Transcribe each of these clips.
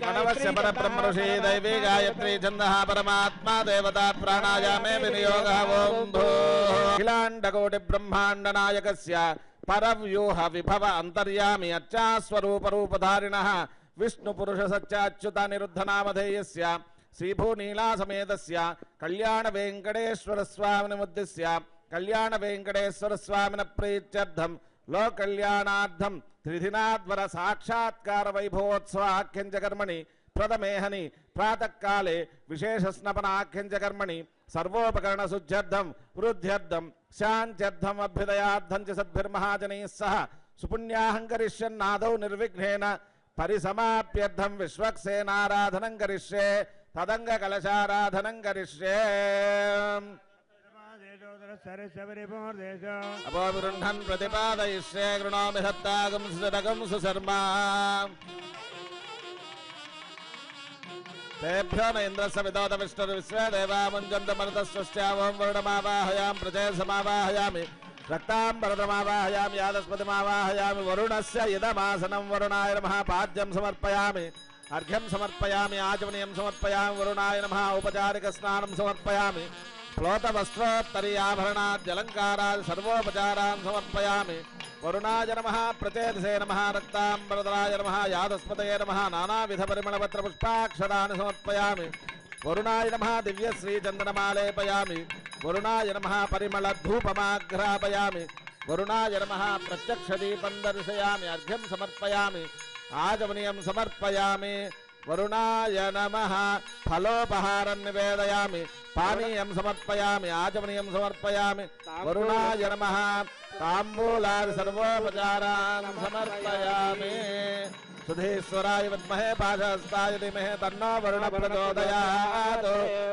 మనవశ పరబ్రహ్మಋಷಿ దైవీ గాయత్రీ ఛంద పరమాత్మా దేవతా ప్రాణాయామే వినియోగ ఓం అఖిలాండకోటి బ్రహ్మాండ నాయకస్య పరవ్యూహ విభవ అంతర్యామి అచ్చాస్వరూపరూపధారిణ. విష్ణుపురుష సత్యాచ్యుత నిరుద్ధనామధేయస్య శ్రీభూనీలాసమేతస్య కళ్యాణ వెంకటేశ్వర స్వామిని ముద్దిస్య కళ్యాణ వెంకటేశ్వర స్వామిన ప్రీత్యర్థం లో కళ్యాణార్థం త్రిధినాధ్వర సాక్షాత్కార వైభవోత్సవ ఆఖ్యంజకర్మణి ప్రదమేహని ప్రాతకాలే విశేష స్నపన ఆఖ్యంజకర్మణి సర్వోపకరణ శుద్ధ్యర్థం వృద్ధ్యర్థం శాంత్యర్థం అభ్యుదయార్థం చ సద్భిర్మహాజనైः సహ సుపుణ్యాహంకరిష్యన్నాదౌ నిర్విఘ్నేన పరిసమాప్యర్థం విశ్వక్సేనారాధనం కరిష్యే తదంగ కలశారాధనం కరిష్యే अपोविरुन्धन् प्रतिपादयिष्ये गृणोमि सत्तागं सुरगं सुशर्मा तेभ्यो न इन्द्रस्य विदोद विष्णुर्विश्वे देवा मुञ्जन्त मरुतस्वस्यावं वरुणमावाहयां प्रजय समावाहयामि रक्ताम्बरदमावाहयामि यादस्पतिमावाहयामि वरुणस्य इदमासनं वरुणाय नमः पाद्यं समर्पयामि अर्घ्यं समर्पयामि आचमनीयं समर्पयामि वरुणाय नमः औपचारिकस्नानं समर्पयामि శ్లోత వస్త్రోత్తరి ఆభరణాద్యలంకారాది సర్వోపచారాన్ సమర్పయామి. వరుణాయ నమ ప్రచేదసే నమ రక్తాంబరదరాయ నమ యాదస్మతయే నమ నానావిధ పరిమళపత్ర పుష్పాక్షరాన్ని సమర్పయామి. వరుణాయ నమ దివ్యశ్రీచందనమాలేపయామి. వరుణాయ నమ పరిమళ ధూపమాఘ్రాపయామి వరుణాయ నమ ప్రత్యక్ష దీపం దర్శయామి అర్ఘ్యం సమర్పయామి. ఆజమనీయం సమర్పయామి. वरुणाय नमः। फलोपहारं निवेदयामि। पानीयं समर्पयामि। आचमनीयं समर्पयामि। वरुणाय नमः। ताम्बूलादि सर्वोपचारान् समर्पयामि। सुधीश्वराय विद्महे पाशहस्ताय धीमहि तन्नो वरुण प्रचोदयात्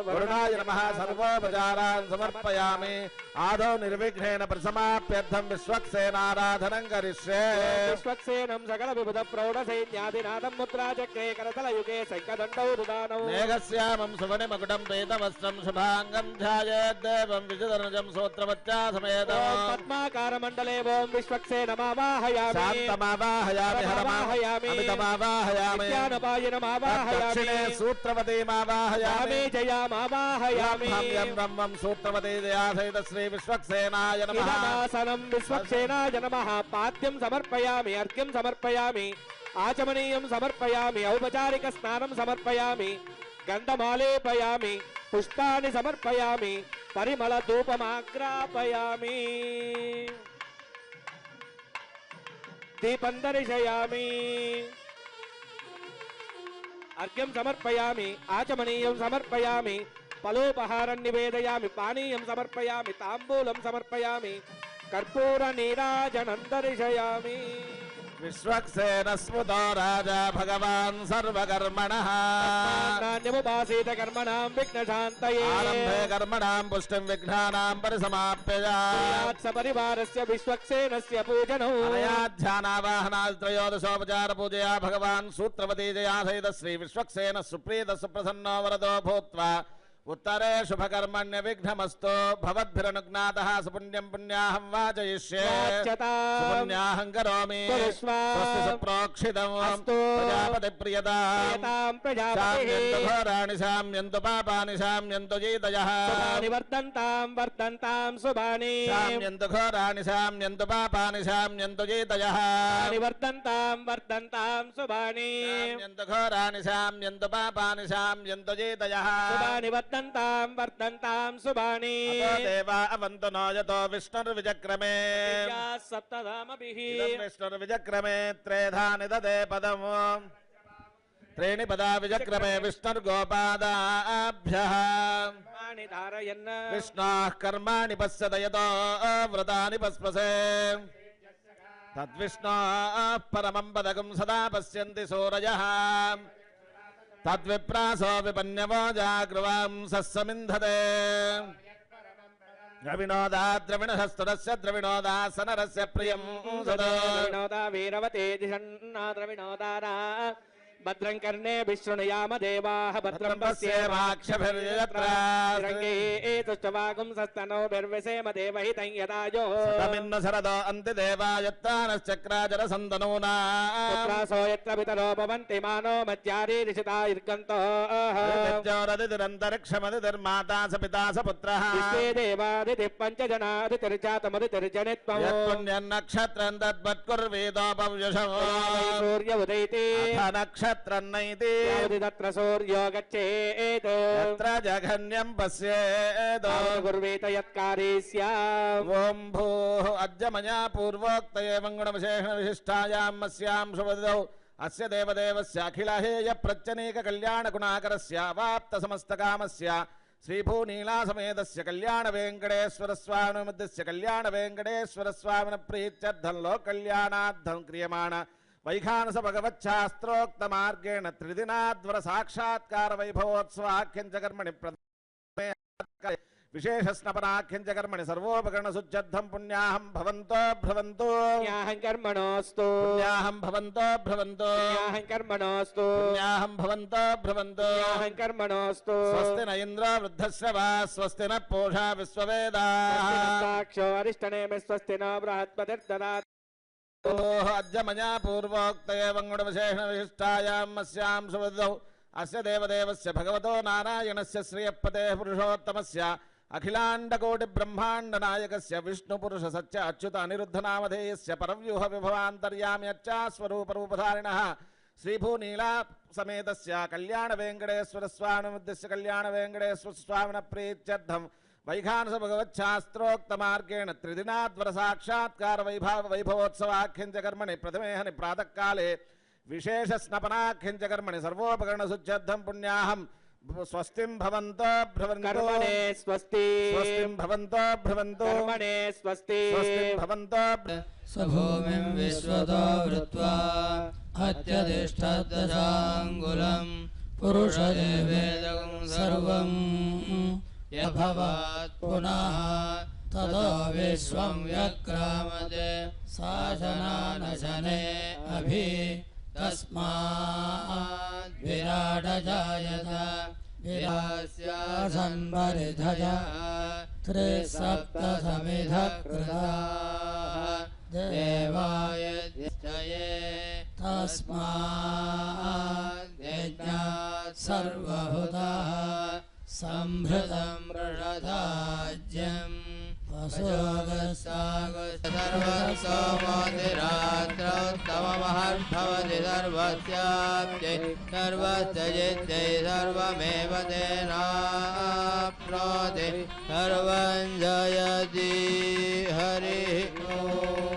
वरुणाय नमः सर्वोपचारान् समर्पयामि। आदौ निर्विघ्नेन प्रसमाप्यर्थं विश्वक्सेनाराधनं करिष्ये। विश्वक्सेनं सकल विबुध प्रौढ सैन्यादिनादं मुद्रा चक्रे करतलयुगे सैकदण्डौ दुदानौ। मेघस्यामं सुवनिमकुटं पीतवस्त्रं शुभाङ्गं ध्यायेद्देवं विजधनुजं सोत्रवच्चा समेतम् पद्माकारमण्डले वों विश्वक्सेनमावाहयामि। शान्तमावाहयामि हरमावाहयामि विज्ञानपायनमावाहयामि दक्षिणे सूत्रवतीमावाहयामि। यामे जयामावाहयामि। यं ब्रह्मं सूत्रवती दयासहित श्री विश्वक्सेनाय नमः। विश्वक्सेनाय नमः। पाद्यं समर्पयामि अर्घ्यं समर्पयामि आचमनीयं समर्पयामि औपचारिकस्नानं समर्पयामि गन्धमालेपयामि पुष्पाणि समर्पयामि परिमलधूपमाग्रापयामि। दीपं दर्शयामि अर्घ्यं समर्पयामि आचमनीयं समर्पयामि फलोपहारं निवेदयामि पानीयं समर्पयामि ताम्बूलं समर्पयामि कर्पूरनीराजनं दर्शयामि। विश्वक्सेन स्मृतो राजा भगवान् सर्वकर्मणः। नान्यमुपासीत कर्मणां विघ्नशान्तये। आरम्भे कर्मणां पुष्टिं विघ्नानां सपरिवारस्य विश्वक्सेनस्य पूजया भगवान् सूत्रवती जया सहित श्री विश्वक्सेन सुप्रीत सुप्रसन्नो वरदो भूत्वा उत्तरे शुभकर्मण्य विघ्नमस्तु। भवद्भिरनुज्ञातः सुपुण्यं पुण्याहं वाचयिष्ये। सुपुण्याहं करोमि। स्वस्ति प्रजापतिप्रियताम्। घोराणि शाम्यन्तु पापानि शाम्यन्तु जीतयः। वर्धन्तां वर्धन्तां शुभानि। शाम्यन्तु घोराणि शाम्यन्तु पापानि शाम्यन्तु जीतयः। वर्धन्तां वर्धन्तां शुभानि। घोराणि शाम्यन्तु पापानि शाम्यन्तु जीतयः। शुभानि वर्धन्तां शुभानि अतो देवा अवन्तु नो यतो विष्णुर्विचक्रमे या सप्तधामभिः इदं विष्णुर्विचक्रमे त्रेधा निददे पदम् त्रीणि पदा विचक्रमे विष्णुर्गोपादाभ्यः कर्माणि धारयन् विष्णाः कर्माणि पश्यत यतो व्रतानि पस्पसे तद्विष्णाः परमं पदकं सदा पश्यन्ति తద్విప్రాసో విపన్యవో జాగ్రవాంసమింధతే ద్రవిణోదా ద్రవిణ హస్తురస్య ద్రవిణోదా సనరస్య ప్రియం ద్రవిణోదా వీరవతేజి సన్నా ద్రవిణోదారా भद्रं कर्णे विशृणुयाम देवाः भद्रं पश्येमाक्षभिर्यत्र रङ्गे एतुष्टवागुंसस्तनोभिर्विषेम देवहितं यदायोः तमिन्न शरदो अन्ति देवायत्तानश्चक्राजरसन्दनूना पुत्रासो यत्र पितरो भवन्ति मानो मज्जारी ऋषिता इर्गन्तो। विद्योरदितिरन्तरिक्षमदितिर्माता स पिता स पुत्रः। देवादितिः पञ्चजनादितिर्चातमदितिर्जनित्वम् यत्पुण्यन्नक्षत्रम् तद्वत्कुर्वेदोपव्यशम् सूर्य నక్షత్రన్నైతి తత్ర సూర్యో గచ్చేత్ తత్ర జఘన్యం పశ్యేదో గుర్వేత యత్కారే స్యామ్ భూ అద్య మయా పూర్వోక్తయే విశిష్టాయాం మస్యాం శుభదౌ అస్య దేవదేవస్యఖిలహేయ ప్రత్యనేక కళ్యాణ గుణాకరస్యావాప్త సమస్త కామస్య. కళ్యాణ వెంకటేశ్వర కళ్యాణ స్వామిన ప్రీత్యర్థంలో కళ్యాణార్థం క్రియమాణ. వైఖానస భగవచ్ఛాస్త్రోక్త మార్గేణ త్రిదినాద్వర సాక్షాత్కార వైభవోత్సవాఖ్యం జగర్మణి విశేష స్నపనాఖ్యం జగర్మణి సర్వోపకరణ సుచ్చర్థం పుణ్యాహం భవంతో భ్రవంతో. పుణ్యాహం కర్మణోస్తు. పుణ్యాహం భవంతో భ్రవంతో. పుణ్యాహం కర్మణోస్తు. పుణ్యాహం భవంతో భ్రవంతో. పుణ్యాహం కర్మణోస్తు. స్వస్తి న వృద్ధశ్రవా స్వస్తి న పూషా విశ్వవేదా. సాక్షో అరిష్టనేమి స్వస్తి నో బృహత్పతిర్దనా अद्य मया पूर्वोक्तये वङ्गुणविशेषणविशिष्टायाम् अस्याम् सुवृद्धौ अस्य देवदेवस्य भगवतो नारायणस्य श्रियपतेः पुरुषोत्तमस्य अखिलाण्डकोटिब्रह्माण्डनायकस्य विष्णुपुरुषसच्च अच्युत अनिरुद्धनामधेयस्य परव्यूहविभवान्तर्याम्यच्चास्वरूपरूपधारिणः श्रीभूनीला समेतस्य कल्याणवेङ्कटेश्वरस्वामिमुद्दिश्य कल्याणवेङ्कटेश्वरस्वामिन प्रीत्यर्थम् वैखानस भगवच्छास्त्रोक्तमार्गेण त्रिदिनाद्वर साक्षात्कार वैभव वैभवोत्सवाख्यञ्च कर्मणि प्रथमेहनि प्रातःकाले विशेषस्नपनाख्यञ्च कर्मणि सर्वोपकरणसुच्चद्धम् पुण्याहम् स्वस्तिम् भवन्तो भ्रवन्तो कर्मणे स्वस्ति। स्वस्तिम् भवन्तो भ्रवन्तो कर्मणे स्वस्ति। स्वस्तिम् भवन्तो भ्र- स भूमिं विश्वतो वृत्वा अत्यतिष्ठद्दशाङ्गुलम् पुरुषदेवेदं सर्वं यभवात् पुनः ततो विश्वं व्यक्रामते शासनानशने अभि तस्मात् विराटजायत विरास्यासन्वरिधज त्रिसप्तसमिधः कृताः देवाय निश्चये तस्मात् यज्ञात् सर्वभूतः सम्भृतं मृषधाज्यम् सर्वसोमोतिरात्रौत्तममहद्भवति सर्वस्याप्यै सर्वस्य जित्यै सर्वमेव तेनाप्नोति सर्वं जयति